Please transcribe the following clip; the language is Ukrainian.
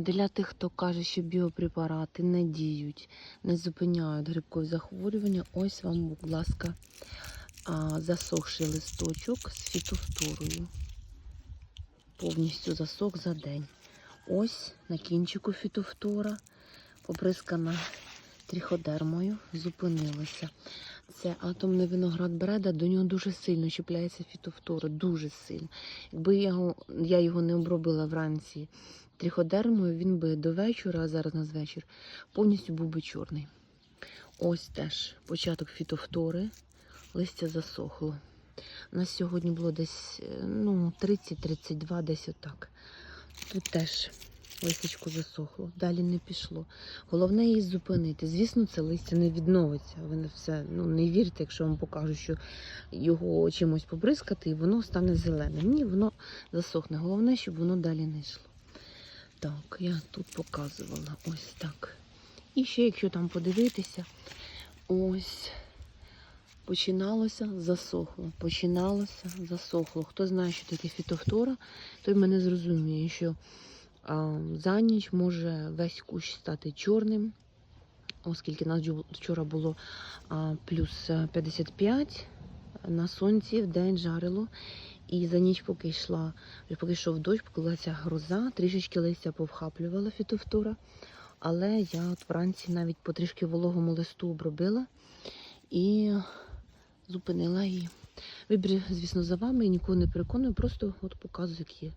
Для тих, хто каже, що біопрепарати не діють, не зупиняють грибкові захворювання, ось вам, будь ласка, засохший листочок з фітофторою. Повністю засох за день. Ось на кінчику фітофтора, поприскана тріходермою, зупинилася. Це атомний виноград бреда, до нього дуже сильно чіпляється фітофтора, дуже сильно. Якби я його, я його не обробила вранці тріходермою, він би до вечора, а зараз на вечір, повністю був би чорний. Ось теж початок фітофтори, листя засохло. У нас сьогодні було десь е, ну, 30-32, десь отак. Тут теж листячко засохло, далі не пішло. Головне її зупинити. Звісно, це листя не відновиться. Ви не все ну, не вірте, якщо вам покажу, що його чимось побризкати, і воно стане зеленим. Ні, воно засохне. Головне, щоб воно далі не йшло. Так, я тут показувала ось так. І ще, якщо там подивитися, ось починалося, засохло. Починалося, засохло. Хто знає, що таке фітофтора, той мене зрозуміє, що за ніч може весь кущ стати чорним, оскільки нас вчора було плюс е, 55 на сонці в день жарило. І за ніч, поки йшла, поки йшов дощ, поки ця гроза, трішечки листя повхаплювала фітофтора. Але я от вранці навіть потрішки вологому листу обробила і зупинила її. Вибір, звісно, за вами, і нікого не переконую, просто от показую, як є.